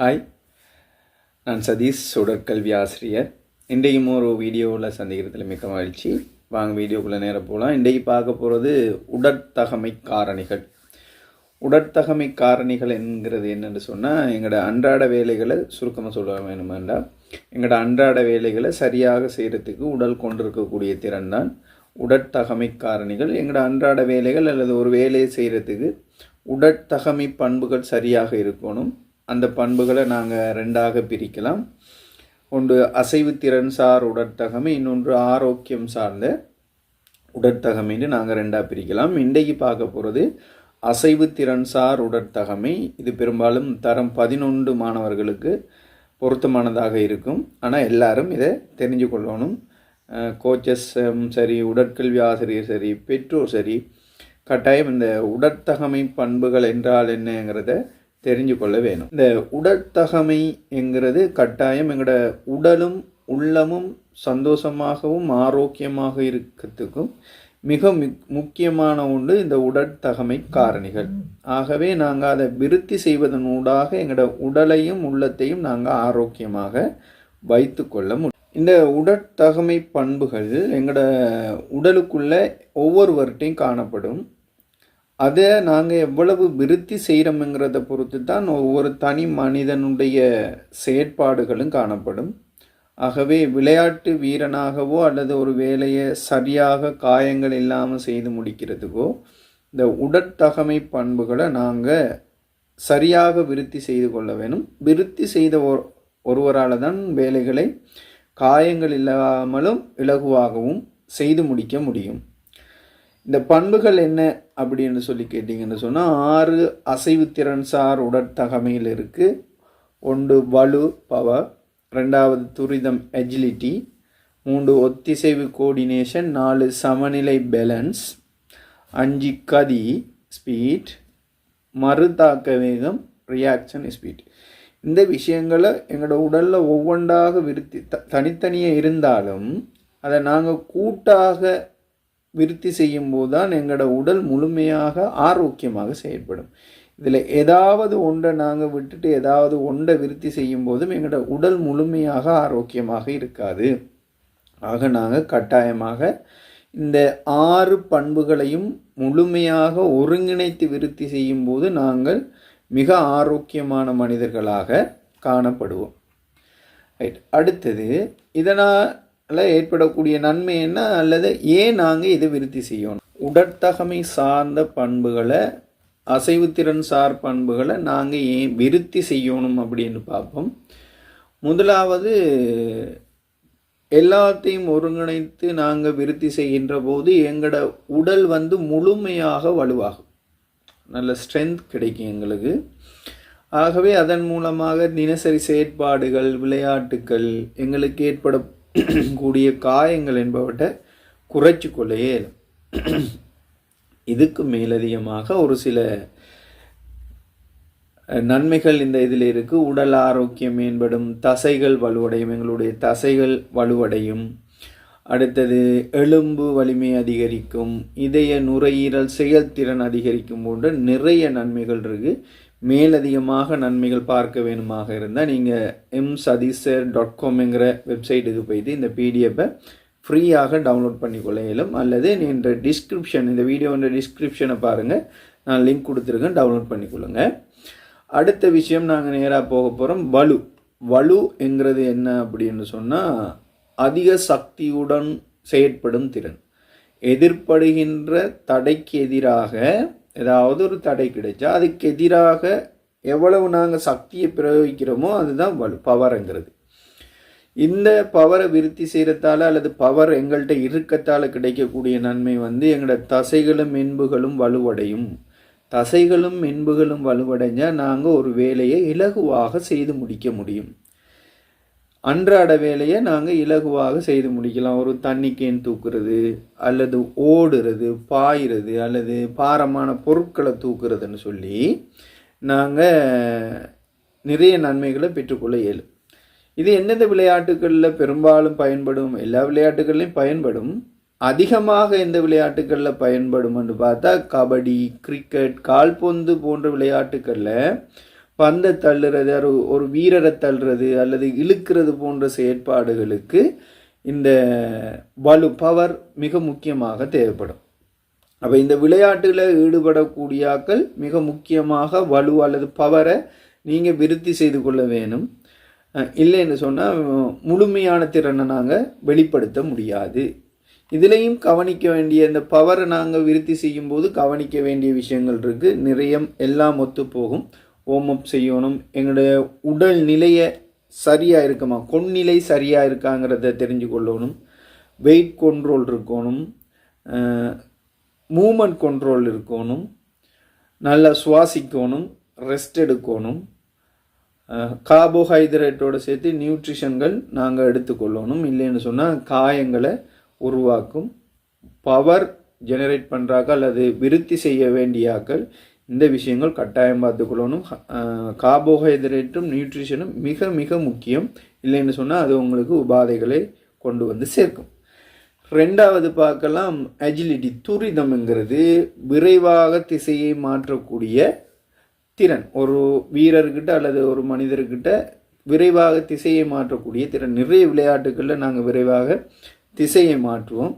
Hi நான் சதீஷ் சுடற்கல்வி ஆசிரியர். இன்றைக்கும் ஒரு வீடியோவில் சந்திக்கிறதுல மிக்க மகிழ்ச்சி. வாங்க வீடியோக்குள்ளே நேரம் போகலாம் இன்றைக்கு பார்க்க போகிறது உடற்தகமை காரணிகள். உடற்தகமை காரணிகள் என்கிறது என்னென்னு சொன்னால் எங்களோட அன்றாட வேலைகளை சுருக்கமாக சொல்ல வேணுமெண்டா? எங்களோட அன்றாட வேலைகளை சரியாக செய்கிறதுக்கு உடல் கொண்டிருக்கக்கூடிய திறன் தான் உடற்தகமை காரணிகள். எங்களோட அன்றாட வேலைகள் அல்லது ஒரு வேலையை செய்கிறதுக்கு உடற்தகமை பண்புகள் சரியாக இருக்கணும். அந்த பண்புகளை நாங்கள் ரெண்டாக பிரிக்கலாம். ஒன்று அசைவுத்திறன் சார் உடற்தகமை இன்னொன்று ஆரோக்கியம் சார்ந்த உடற்தகமைன்னு நாங்கள் ரெண்டாக பிரிக்கலாம். இன்றைக்கு பார்க்க போகிறது அசைவுத்திறன் சார் உடற்தகமை. இது பெரும்பாலும் தரம் பதினொன்று மாணவர்களுக்கு பொருத்தமானதாக இருக்கும். ஆனால் எல்லாரும் இதை தெரிஞ்சு கொள்ளணும் கோச்சஸ் சரி உடற்கல்வி ஆசிரியர் சரி பெற்றோர் சரி கட்டாயம் இந்த உடற்தகமை பண்புகள் என்றால் என்னங்கிறத தெரிஞ்சு கொள்ள வேணும். இந்த உடற்தகமை என்கிறது கட்டாயம் எங்களோட உடலும் உள்ளமும் சந்தோஷமாகவும் ஆரோக்கியமாக இருக்கிறதுக்கும் மிக முக்கியமான ஒன்று இந்த உடற்தகமை காரணிகள். ஆகவே நாங்கள் அதை விருத்தி செய்வதனூடாக எங்களோட உடலையும் உள்ளத்தையும் நாங்கள் ஆரோக்கியமாக வைத்து கொள்ள முடியும். இந்த உடற்தகமை பண்புகள் எங்களோட உடலுக்குள்ள ஒவ்வொருவர்கிட்டையும் காணப்படும். அதை நாங்கள் எவ்வளவு விருத்தி செய்கிறோம்ங்கிறத பொறுத்து தான் ஒவ்வொரு தனி மனிதனுடைய செயற்பாடுகளும் காணப்படும். ஆகவே விளையாட்டு வீரனாகவோ அல்லது ஒரு வேலையை சரியாக காயங்கள் இல்லாமல் செய்து முடிக்கிறதுக்கோ இந்த உடற்தகமை பண்புகளை நாங்கள் சரியாக விருத்தி செய்து கொள்ள வேணும். விருத்தி செய்த ஒருவரால் தான் வேலைகளை காயங்கள் இல்லாமலும் இலகுவாகவும் செய்து முடிக்க முடியும். இந்த பண்புகள் என்ன அப்படின்னு சொல்லி கேட்டிங்கன்னு சொன்னால் ஆறு அசைவு திறன்சார் உடற்தகமையில் இருக்குது ஒன்று வலு பவர் ரெண்டாவது துரிதம் எஜிலிட்டி மூன்று ஒத்திசைவு கோஆர்டினேஷன் நாலு சமநிலை பேலன்ஸ் அஞ்சு கதி ஸ்பீட் மறுதாக்க வேகம் ரியாக்ஷன் ஸ்பீட் இந்த விஷயங்களை எங்களோட உடலில் ஒவ்வொன்றாக விருத்தி த தனித்தனியாக இருந்தாலும் அதை நாங்கள் கூட்டாக விருத்தி செய்யும் போது தான் எங்களோட உடல் முழுமையாக ஆரோக்கியமாக செயல்படும். இதில் ஏதாவது ஒன்றை நாங்கள் விட்டுட்டு ஏதாவது ஒன்றை விருத்தி செய்யும் போதும் எங்களோட உடல் முழுமையாக ஆரோக்கியமாக இருக்காது. ஆக நாங்கள் கட்டாயமாக இந்த ஆறு பண்புகளையும் முழுமையாக ஒருங்கிணைத்து விருத்தி செய்யும் போது நாங்கள் மிக ஆரோக்கியமான மனிதர்களாக காணப்படுவோம். ரைட் அடுத்தது இதனால் ஏற்படக்கூடிய நன்மை என்ன? அல்லது ஏன் நாங்கள் இதை விருத்தி செய்யணும்? உடற்தகமை சார்ந்த பண்புகளை அசைவுத்திறன் சார் பண்புகளை நாங்கள் ஏன் விருத்தி செய்யணும் அப்படின்னு பார்ப்போம். முதலாவது எல்லாத்தையும் ஒருங்கிணைத்து நாங்கள் விருத்தி செய்கின்ற போது எங்களோட உடல் வந்து முழுமையாக வலுவாகும். நல்ல ஸ்ட்ரென்த் கிடைக்கும் எங்களுக்கு. ஆகவே அதன் மூலமாக தினசரி செயற்பாடுகள் விளையாட்டுக்கள் எங்களுக்கு ஏற்பட கூடிய காயங்கள் என்பவற்றை குறைச்சி கொள்ளையே இதுக்கு மேலதிகமாக ஒரு சில நன்மைகள் இந்த இதில் இருக்குது உடல் ஆரோக்கியம் மேம்படும் தசைகள் வலுவடையும் எங்களுடைய தசைகள் வலுவடையும். அடுத்தது எலும்பு வலிமை அதிகரிக்கும் இதய நுரையீரல் செயல்திறன் அதிகரிக்கும் போன்ற நிறைய நன்மைகள் இருக்குது மேலதிகமாக நன்மைகள் பார்க்க வேணுமாக இருந்தால் நீங்கள் எம் சதீசர் டாட் காம்ங்கிற வெப்சைட்டுக்கு போயிட்டு இந்த பிடிஎஃப்பை ஃப்ரீயாக டவுன்லோட் பண்ணிக்கொள்ள இயலும் அல்லது என்ற டிஸ்கிரிப்ஷன் இந்த வீடியோன்ற டிஸ்கிரிப்ஷனை பாருங்கள் நான் லிங்க் கொடுத்துருக்கேன் டவுன்லோட் பண்ணிக்கொள்ளுங்க அடுத்த விஷயம் நாங்கள் நேராக போக போகிறோம் வலு. வலு என்கிறது என்ன அப்படின்னு சொன்னால் அதிக சக்தியுடன் செயற்படும் திறன். எதிர்ப்படுகின்ற தடைக்கு எதிராக ஏதாவது ஒரு தடை கிடைச்சா அதுக்கு எதிராக எவ்வளவு நாங்கள் சக்தியை பிரயோகிக்கிறோமோ அதுதான் வலு பவருங்கிறது. இந்த பவரை விருத்தி செய்கிறதால அல்லது பவர் எங்கள்கிட்ட இருக்கத்தால் கிடைக்கக்கூடிய நன்மை வந்து எங்களோட தசைகளும் மென்புகளும் வலுவடையும். தசைகளும் மென்புகளும் வலுவடைஞ்சால் நாங்கள் ஒரு வேலையை இலகுவாக செய்து முடிக்க முடியும். அன்றாட வேலையை நாங்கள் இலகுவாக செய்து முடிக்கலாம். ஒரு தண்ணி கேன் தூக்குறது அல்லது ஓடுறது பாயிறது அல்லது பாரமான பொருட்களை தூக்குறதுன்னு சொல்லி நாங்கள் நிறைய நன்மைகளை பெற்றுக்கொள்ள இயலும். இது எந்தெந்த விளையாட்டுகளில் பெரும்பாலும் பயன்படும் எல்லா விளையாட்டுகள்லையும் பயன்படும் அதிகமாக எந்த விளையாட்டுகளில் பயன்படும் என்று பார்த்தா கபடி கிரிக்கெட் கால்பந்து போன்ற விளையாட்டுகளில் பந்தை தள்ளுறது ஒரு ஒரு வீரரை தள்ளுறது அல்லது இழுக்கிறது போன்ற செயற்பாடுகளுக்கு இந்த வலு பவர் மிக முக்கியமாக தேவைப்படும். அப்போ இந்த விளையாட்டில் ஈடுபடக்கூடிய ஆக்கள் மிக முக்கியமாக வலு அல்லது பவரை நீங்கள் விருத்தி செய்து கொள்ள வேணும். இல்லைன்னு சொன்னால் முழுமையான திறனை நாங்கள் வெளிப்படுத்த முடியாது. இதுலேயும் கவனிக்க வேண்டிய இந்த பவரை நாங்கள் விருத்தி செய்யும்போது கவனிக்க வேண்டிய விஷயங்கள் இருக்குது நிறைய எல்லாம் ஒத்து போகும் வார்ம் அப் செய்யணும். எங்களுடைய உடல் நிலையை சரியாக இருக்குமா? கொன்னிலை சரியாக இருக்காங்கிறத தெரிஞ்சு கொள்ளணும். வெயிட் கண்ட்ரோல் இருக்கணும். மூமெண்ட் கண்ட்ரோல் இருக்கணும். நல்லா சுவாசிக்கணும். ரெஸ்ட் எடுக்கணும். கார்போஹைட்ரேட்டோடு சேர்த்து நியூட்ரிஷன்கள் நாங்கள் எடுத்துக்கொள்ளணும். இல்லைன்னு சொன்னால் காயங்களை உருவாக்கும். பவர் ஜெனரேட் பண்ணுறாக்க அல்லது விருத்தி செய்ய வேண்டியாக்கள் இந்த விஷயங்கள் கட்டாயம் பார்த்துக்கொள்ளணும். கார்போஹைட்ரேட்டும் நியூட்ரிஷனும் மிக மிக முக்கியம். இல்லைன்னு சொன்னால் அது உங்களுக்கு உபாதைகளை கொண்டு வந்து சேர்க்கும். ரெண்டாவது பார்க்கலாம் அஜிலிட்டி துரிதம்ங்கிறது விரைவாக திசையை மாற்றக்கூடிய திறன். ஒரு வீரர்கிட்ட அல்லது ஒரு மனிதர்கிட்ட விரைவாக திசையை மாற்றக்கூடிய திறன். நிறைய விளையாட்டுகளில் நாங்கள் விரைவாக திசையை மாற்றுவோம்.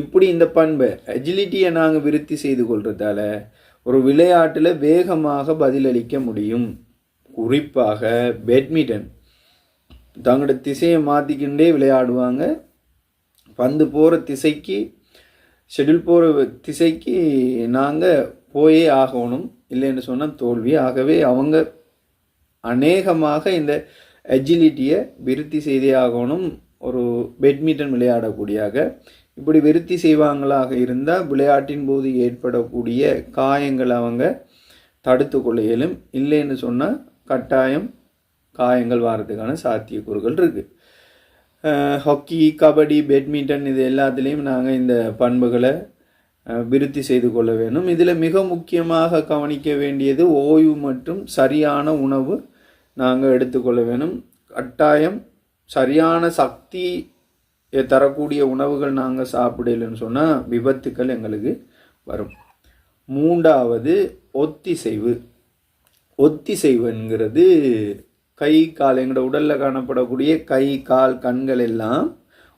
இப்படி இந்த பண்பை அஜிலிட்டியை நாங்கள் விருத்தி செய்து கொள்றதால ஒரு விளையாட்டில் வேகமாக பதிலளிக்க முடியும். குறிப்பாக பேட்மிண்டன். தங்களோட திசையை மாற்றிக்கிண்டே விளையாடுவாங்க. பந்து போகிற திசைக்கு ஷெட்யூல் போகிற திசைக்கு நாங்கள் போயே ஆகணும். இல்லைன்னு சொன்னால் தோல்வி ஆகவே அவங்க அநேகமாக இந்த அஜிலிட்டியை விருத்தி செய்தே ஆகணும். ஒரு பேட்மிண்டன் விளையாடக்கூடியாக. இப்படி விருத்தி செய்வாங்களாக இருந்தால் விளையாட்டின் போது ஏற்படக்கூடிய காயங்களை அவங்க தடுத்து கொள்ள இயலும். இல்லைன்னு சொன்னால் கட்டாயம் காயங்கள் வர்றதுக்கான சாத்தியக்கூறுகள் இருக்குது ஹாக்கி கபடி பேட்மிண்டன் இது எல்லாத்துலேயும் நாங்கள் இந்த பண்புகளை விருத்தி செய்து கொள்ள வேண்டும். இதில் மிக முக்கியமாக கவனிக்க வேண்டியது ஓய்வு மற்றும் சரியான உணவு நாங்கள் எடுத்துக்கொள்ள வேணும் கட்டாயம் சரியான சக்தி தரக்கூடிய உணவுகள் நாங்கள் சாப்பிடலன்னு சொன்னால் விபத்துக்கள் எங்களுக்கு வரும். மூன்றாவது ஒத்திசைவு. ஒத்திசைவுங்கிறது கை கால் எங்களோட உடலில் காணப்படக்கூடிய கை கால் கண்கள் எல்லாம்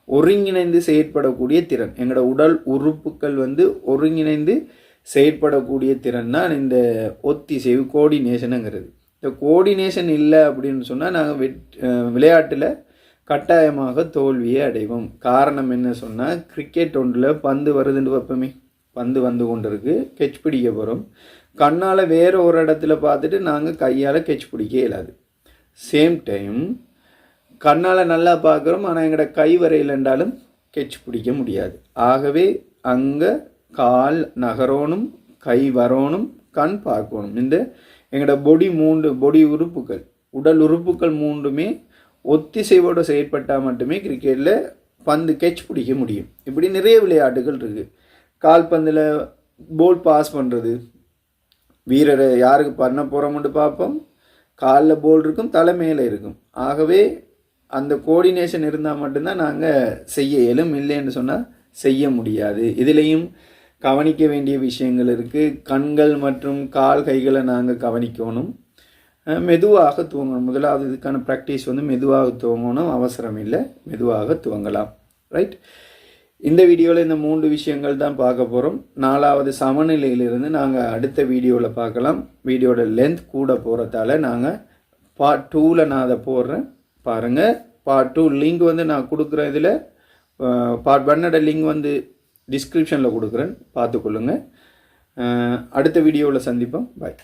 ஒருங்கிணைந்து செயற்படக்கூடிய திறன். எங்களோட உடல் உறுப்புகள் வந்து ஒருங்கிணைந்து செயற்படக்கூடிய திறன் தான் இந்த ஒத்திசைவு கோஆர்டினேஷனுங்கிறது இந்த கோஆர்டினேஷன் இல்லை அப்படின்னு சொன்னால் நாங்கள் வெட் விளையாட்டில் கட்டாயமாக தோல்வியை அடைவோம். காரணம் என்ன சொன்னால் கிரிக்கெட் ஒன்றில் பந்து வருதுன்னு வைப்போமே. பந்து வந்து கொண்டு இருக்கு கெச் பிடிக்க போகிறோம் கண்ணால் வேறு ஒரு இடத்துல பார்த்துட்டு நாங்கள் கையால் கெச் பிடிக்க இயலாது. சேம் டைம் கண்ணால் நல்லா பார்க்குறோம் ஆனால் எங்களோட கை வரையிலண்டாலும் கெச் பிடிக்க முடியாது. ஆகவே அங்கே கால் நகரணும் கை வரணும் கண் பார்க்கணும். இந்த எங்களோட பொடி மூன்று பொடி உறுப்புகள் உடல் உறுப்புகள் மூன்றுமே ஒத்திசைவோடு செயற்பட்டால் மட்டுமே கிரிக்கெட்டில் பந்து கெச் பிடிக்க முடியும். இப்படி நிறைய விளையாட்டுகள் இருக்குது கால்பந்தில் போல் பாஸ் பண்ணுறது வீரரை யாருக்கு பண்ண போகிறோம்னு பார்ப்போம். காலில் போல் இருக்கும் தலை மேலே இருக்கும். ஆகவே அந்த கோஆர்டினேஷன் இருந்தால் மட்டும்தான் நாங்கள் செய்ய இயலும். இல்லைன்னு சொன்னால் செய்ய முடியாது. இதுலேயும் கவனிக்க வேண்டிய விஷயங்கள் இருக்குது கண்கள் மற்றும் கால் கைகளை நாங்கள் கவனிக்கணும். மெதுவாக துவங்கணும் முதலாவது இதுக்கான ப்ராக்டிஸ் வந்து மெதுவாக துவங்கணும் அவசரம் இல்லை. மெதுவாக துவங்கலாம் ரைட் இந்த வீடியோவில் இந்த மூன்று விஷயங்கள் தான் பார்க்க போகிறோம் நாலாவது சமநிலையிலிருந்து நாங்கள் அடுத்த வீடியோவில் பார்க்கலாம். வீடியோட லென்த் கூட போகிறதால நாங்கள் பார்ட் டூவில் நான் அதை போடுறேன். பாருங்கள் பார்ட் டூ லிங்க் வந்து நான் கொடுக்குறேன் இதில். பார்ட் ஒன்னோட லிங்க் வந்து டிஸ்கிரிப்ஷனில் கொடுக்குறேன். பார்த்துக்கொள்ளுங்க. அடுத்த வீடியோவில் சந்திப்போம். பாய்